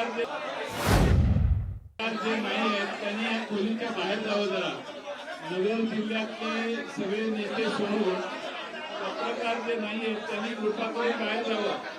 जे नाही आहेत त्यांनी या खोलीच्या बाहेर जावं जरा नगर जिल्ह्यातले सगळे नेते सोडून पत्रकार जे नाही आहेत त्यांनी कृपा करून बाहेर जावं